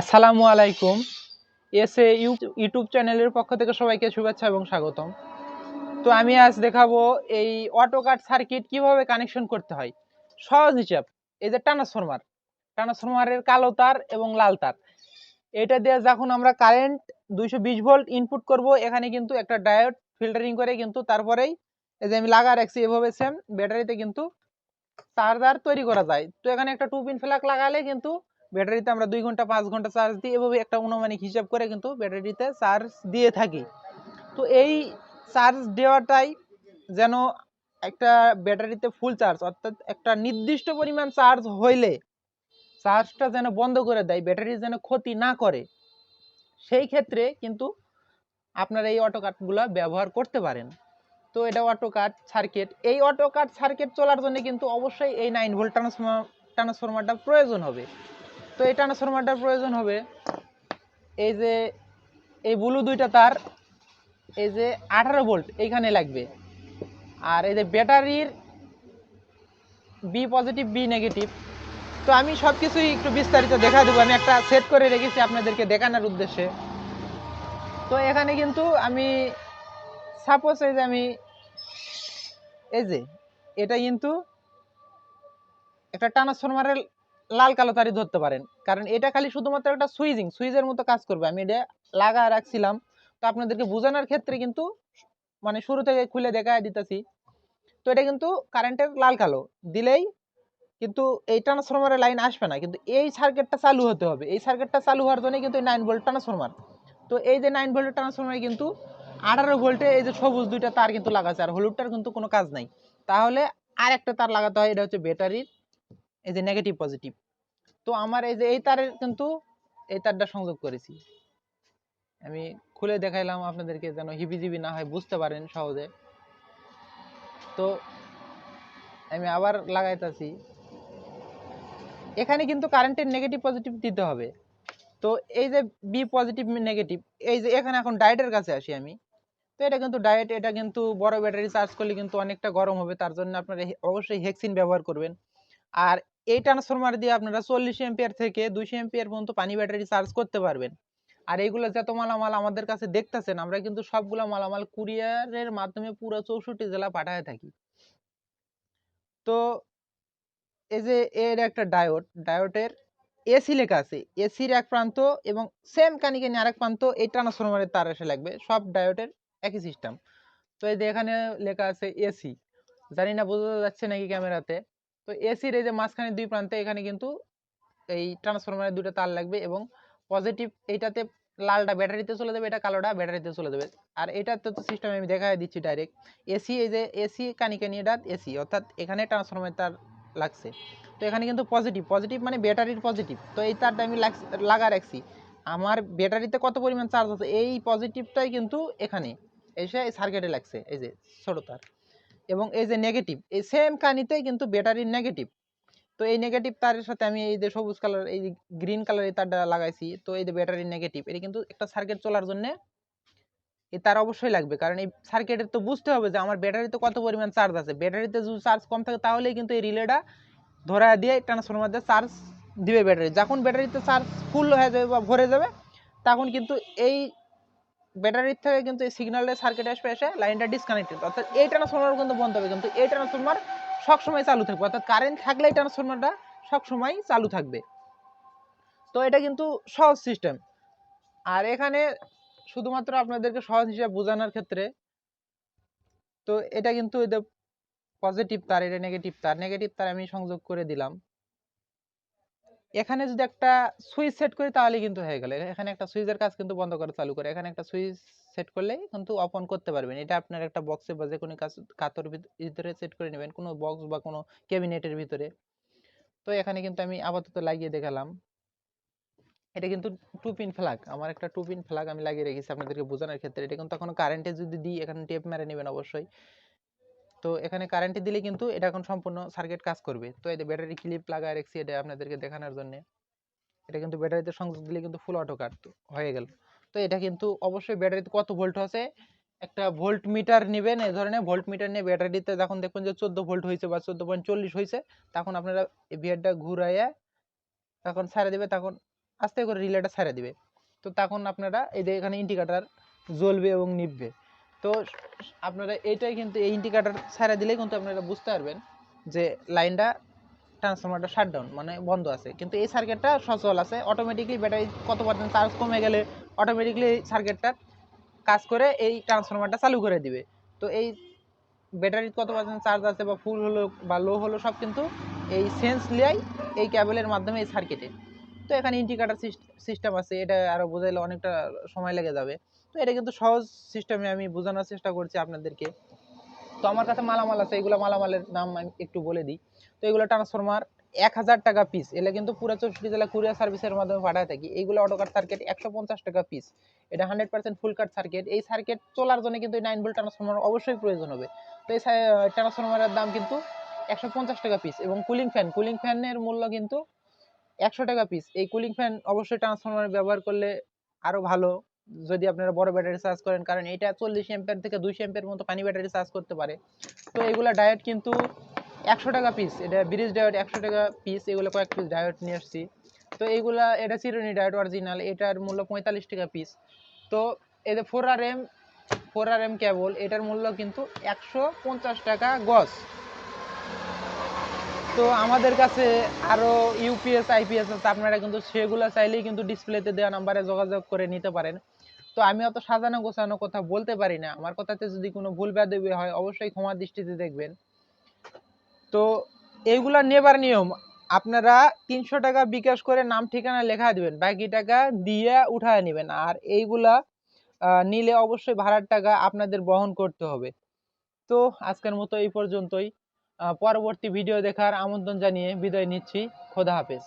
আসসালামু আলাইকুম। S A YouTube চ্যানেলের পক্ষ থেকে সবাইকে শুভেচ্ছা এবং স্বাগতম। তো আমি আজ দেখাবো এই অটো কাট সার্কিট কীভাবে কানেকশন করতে হয়। সহজ হিসাব, এই যে ট্রান্সফরমার। ট্রান্সফরমারের কালো তার এবং লাল তার। এটা দিয়ে যখন আমরা কারেন্ট দুইশো বিশ ভোল্ট ইনপুট করব, এখানে কিন্তু একটা ডায়োড ফিল্টারিং করে কিন্তু তারপরেই এই যে আমি লাগা রাখছি, এভাবে সেম ব্যাটারিতে কিন্তু চার্জার তৈরি করা যায়। তো এখানে একটা টু পিন লাগালে কিন্তু ব্যাটারিতে আমরা দুই ঘণ্টা, পাঁচ ঘণ্টা চার্জ দিই এভাবে একটা অনুমানিক হিসাব করে কিন্তু ব্যাটারিতে চার্জ দিয়ে থাকি। তো এই চার্জ দেওয়াটাই যেন একটা ব্যাটারিতে ফুল চার্জ অর্থাৎ একটা নির্দিষ্ট পরিমাণ চার্জ হইলে চার্জটা যেন বন্ধ করে দেয়, ব্যাটারি যেন ক্ষতি না করে, সেই ক্ষেত্রে কিন্তু আপনারা এই অটো কাটগুলো ব্যবহার করতে পারেন। তো এটা অটো কাট সার্কিট এই অটো কাট সার্কিট চলার জন্য কিন্তু অবশ্যই এই নাইন ভোল্ট ট্রান্সফর্মার ট্রান্সফরমারটা প্রয়োজন হবে। তো এই ট্রান্সফরমারটার প্রয়োজন হবে এই যে এই ব্লু দুইটা তার, এই যে আঠারো ভোল্ট এইখানে লাগবে। আর এই যে ব্যাটারির বি পজিটিভ বি নেগেটিভ তো আমি সব কিছুই একটু বিস্তারিত দেখা দেবো। আমি একটা সেট করে রেখেছি আপনাদেরকে দেখানোর উদ্দেশ্যে। তো এখানে কিন্তু আমি সাপোজ এই যে আমি এই যে এটা কিন্তু একটা ট্রান্সফরমারের লাল কালো তারই ধরতে পারেন। কারণ এটা খালি শুধুমাত্র একটা সুইজিং সুইচের মতো কাজ করবে। আমি এটা লাগা রাখছিলাম। তো আপনাদেরকে বোঝানোর ক্ষেত্রে কিন্তু মানে শুরু থেকে খুলে দেখা দিতেছি। তো এটা কিন্তু কারেন্টের লাল কালো। দিলেই কিন্তু এই ট্রান্সফরমারের লাইন আসবে না। কিন্তু এই সার্কিটটা চালু হতে হবে। এই সার্কিটটা চালু হওয়ার জন্য কিন্তু নাইন ভোল্ট ট্রান্সফরমার তো এই যে নাইন ভোল্টের ট্রান্সফরমার কিন্তু আঠারো ভোল্টে এই যে সবুজ দুইটা তার কিন্তু লাগাচ্ছে। আর হলুদটার কিন্তু কোনো কাজ নাই। তাহলে আর একটা তার লাগাতে হয়। এটা হচ্ছে ব্যাটারির এই যে নেগেটিভ পজিটিভ তো আমার এই যে এই তারের কিন্তু এই তারটা সংযোগ করেছি। আমি খুলে দেখাইলাম আপনাদেরকে যেন হিবিজিবি না হয়, বুঝতে পারেন সহজে। তো আমি আবার লাগাইতেছি। এখানে কিন্তু কারেন্টের নেগেটিভ পজিটিভ দিতে হবে। তো এই যে বি পজিটিভ নেগেটিভ এই যে এখানে এখন ডায়েটের কাছে আসি আমি। তো এটা কিন্তু ডায়েট এটা কিন্তু বড় ব্যাটারি চার্জ করলে কিন্তু অনেকটা গরম হবে। তার জন্য আপনারা অবশ্যই হেক্সিন ব্যবহার করবেন। আর এই ট্রান্সফরমার দিয়ে আপনারা চল্লিশ এম্পিয়ার থেকে দুইশো এম্পিয়ার পর্যন্ত পানি ব্যাটারি চার্জ করতে পারবেন। আর এইগুলো যত মালামাল আমাদের কাছে দেখতেছেন, আমরা কিন্তু সবগুলো মালামাল কুরিয়ারের মাধ্যমে পুরো চৌষট্টি জেলা পাঠায় থাকি। তো এই যে এর একটা ডায়োড ডায়োডের এসি লেখা আছে এসির এক প্রান্ত এবং সেম কানিকানি আরেক প্রান্ত এই ট্রান্সফরমারের তার এসে লাগবে, সব ডায়োডের একই সিস্টেম তো এই যে এখানে লেখা আছে এসি জানি না বোঝা যাচ্ছে নাকি ক্যামেরাতে তো এসির এই যে মাঝখানে দুই প্রান্তে এখানে কিন্তু এই ট্রান্সফরমারের দুটো তার লাগবে এবং পজিটিভ এইটাতে লালটা ব্যাটারিতে চলে যাবে, এটা কালোটা ব্যাটারিতে চলে যাবে। আর এটা তো সিস্টেম আমি দেখাই দিচ্ছি ডাইরেক্ট এসি এই যে এসি কানিকানি এটা এসি অর্থাৎ এখানে ট্রান্সফরমারের তার লাগছে। তো এখানে কিন্তু পজিটিভ পজিটিভ মানে ব্যাটারির পজিটিভ তো এই তারটা আমি লাগ- রাখছি। আমার ব্যাটারিতে কত পরিমাণ চার্জ আছে? এই পজিটিভটাই কিন্তু এখানে। এসে সার্কিটে লাগছে, এই যে ছোট তার। এবং এই যে নেগেটিভ এই সেম কানিতেই কিন্তু ব্যাটারির নেগেটিভ তো এই নেগেটিভ তারের সাথে আমি এই যে সবুজ কালার এই গ্রিন কালার এই তারটা লাগাইছি, তো এই যে ব্যাটারির নেগেটিভ এটা কিন্তু একটা সার্কিট চলার জন্য এই তার অবশ্যই লাগবে। কারণ এই সার্কিটের তো বুঝতে হবে যে আমার ব্যাটারিতে কত পরিমাণ চার্জ আছে। ব্যাটারিতে যদি চার্জ কম থাকে, তাহলেই কিন্তু এই রিলেটা ধরা দিয়ে ট্রান্সফরমার দিয়ে চার্জ দিবে ব্যাটারি যখন ব্যাটারিতে চার্জ ফুল হয়ে যাবে বা ভরে যাবে, তখন কিন্তু এই ব্যাটারির থেকে কিন্তু এই সিগন্যালের সার্কিট আসবে এসে লাইনটা ডিসকানেক্টেড অর্থাৎ এই ট্রান্সফরমার কিন্তু বন্ধ হবে কিন্তু এই ট্রান্সফরমার সবসময় চালু থাকবে। অর্থাৎ কারেন্ট থাকলে এই ট্রান্সফরমারটা সবসময় চালু থাকবে। তো এটা কিন্তু সহজ সিস্টেম আর এখানে শুধুমাত্র আপনাদেরকে সহজ হিসাবে বোঝানোর ক্ষেত্রে তো এটা কিন্তু পজিটিভ তার, এটা নেগেটিভ তার। নেগেটিভ তার আমি সংযোগ করে দিলাম। এখানে যদি একটা সুইচ সেট করি তাহলে কিন্তু হয়ে গেল। এখানে একটা সুইচের কাজ কিন্তু বন্ধ করে চালু করে। এখানে একটা সুইচ সেট করলেই কিন্তু অন করতে পারবেন। এটা আপনার একটা বক্সে বা যে কোনো কাজ, কাতর ভিতরে সেট করে নেবেন, কোনো বক্স বা কোনো ক্যাবিনেটের ভিতরে। তো এখানে কিন্তু আমি আপাতত লাগিয়ে দেখালাম। এটা কিন্তু টু পিন ফ্ল্যাগ আমার একটা টু পিন ফ্ল্যাগ আমি লাগিয়ে রেখেছি আপনাদেরকে বোঝানোর ক্ষেত্রে। এটা কিন্তু এখন কারেন্টে যদি দিই, এখানে টেপ মেরে নেবেন অবশ্যই। তো এখানে কারেন্টে দিলে কিন্তু এটা এখন সম্পূর্ণ সার্কিট কাজ করবে। তো এই যে ব্যাটারি ক্লিপ লাগায় রেখেছি এটা আপনাদেরকে দেখানোর জন্য। এটা কিন্তু ব্যাটারিতে সংযোগ দিলে কিন্তু ফুল অটো কাট হয়ে গেল। তো এটা কিন্তু অবশ্যই ব্যাটারিতে কত ভোল্ট আছে? একটা ভোল্ট মিটার নেবেন, এই ধরনের ভোল্ট মিটার নিয়ে ব্যাটারিতে যখন দেখবেন যে চোদ্দ ভোল্ট হয়েছে বা চোদ্দ পয়েন্ট চল্লিশ হয়েছে, তখন আপনারা এই বিয়ারটা ঘুরাইয়া তখন ছাড়ে দেবে, তখন আস্তে করে রিলেটা ছেড়ে দিবে। তো তখন আপনারা এই যে এখানে ইন্ডিকেটার জ্বলবে এবং নিভবে। তো আপনারা এটাই কিন্তু এই ইন্ডিকেটার ছেড়ে দিলেই কিন্তু আপনারা বুঝতে পারবেন যে লাইনটা ট্রান্সফরমারটা শাটডাউন মানে বন্ধ আছে। কিন্তু এই সার্কিটটা সচল আছে অটোমেটিকলি ব্যাটারি কত পার্সেন্ট চার্জ কমে গেলে অটোমেটিকলি সার্কিটটা কাজ করে, এই ট্রান্সফরমারটা চালু করে দিবে। তো এই ব্যাটারির কত পার্সেন্ট চার্জ আছে বা ফুল হলো বা লো হলো সব কিন্তু এই সেন্স লিয়াই এই ক্যাবেলের মাধ্যমে এই সার্কিটে তো এখানে ইন্ডিকেটার সিস্টেম আছে, এটা আরও বোঝাইলে অনেকটা সময় লেগে যাবে। তো এটা কিন্তু সহজ সিস্টেমে আমি বোঝানোর চেষ্টা করছি আপনাদেরকে। তো আমার কাছে মালামাল আছে, এগুলো মালামালের দাম আমি একটু বলে দিই। তো এগুলো ট্রান্সফরমার এক হাজার টাকা পিস এগুলো কিন্তু পুরো চৌষট্টি জেলা কুরিয়ার সার্ভিসের মাধ্যমে পাঠায় থাকি। এইগুলো অটোকার সার্কিট একশো পঞ্চাশ টাকা পিস এটা hundred percent full cut circuit এই সার্কিট চলার জন্য কিন্তু নাইন ভোল্ট ট্রান্সফরমার অবশ্যই প্রয়োজন হবে। তো এই ট্রান্সফরমারের দাম কিন্তু একশো পঞ্চাশ টাকা পিস এবং কুলিং ফ্যান কুলিং ফ্যানের মূল্য কিন্তু একশো টাকা পিস এই কুলিং ফ্যান অবশ্যই ট্রান্সফরমার ব্যবহার করলে আরও ভালো, যদি আপনারা বড় ব্যাটারি চার্জ করেন। কারণ এটা চল্লিশ এম্পিয়ার থেকে দুইশো এম্পিয়ার মতো পানি ব্যাটারি চার্জ করতে পারে। তো এগুলা ডায়েট কিন্তু একশো টাকা পিস এটা ব্রিজ ডায়েট একশো টাকা পিস এগুলো কয়েক পিস ডায়েট নিয়ে আসছি। তো এইগুলা এটা চিরুনি ডায়েট অরিজিনাল এটার মূল্য পঁয়তাল্লিশ টাকা পিস তো যে four R M four R M কেবল এটার মূল্য কিন্তু একশো পঞ্চাশ টাকা গজ। তো আমাদের কাছে আরও ইউপিএস আইপিএস আছে, আপনারা কিন্তু সেগুলো চাইলেই কিন্তু ডিসপ্লেতে দেওয়া নাম্বারে যোগাযোগ করে নিতে পারেন। তো আমি অত সাজানো গোছানো কথা বলতে পারি না। আমার কথাতে যদি কোনো ভুল ব্যাধবি হয়, অবশ্যই ক্ষমা দৃষ্টিতে দেখবেন। তো এইগুলা নেবার নিয়ম, আপনারা তিনশো টাকা বিকাশ করে নাম, ঠিকানা লেখা দিবেন, বাকি টাকা দিয়ে উঠায় নেবেন। আর এইগুলা নিলে অবশ্যই ভাড়ার টাকা আপনাদের বহন করতে হবে। তো আজকের মতো এই পর্যন্তই। পরবর্তী ভিডিও দেখার আমন্ত্রণ জানিয়ে বিদায় নিচ্ছি। খোদা হাফেজ।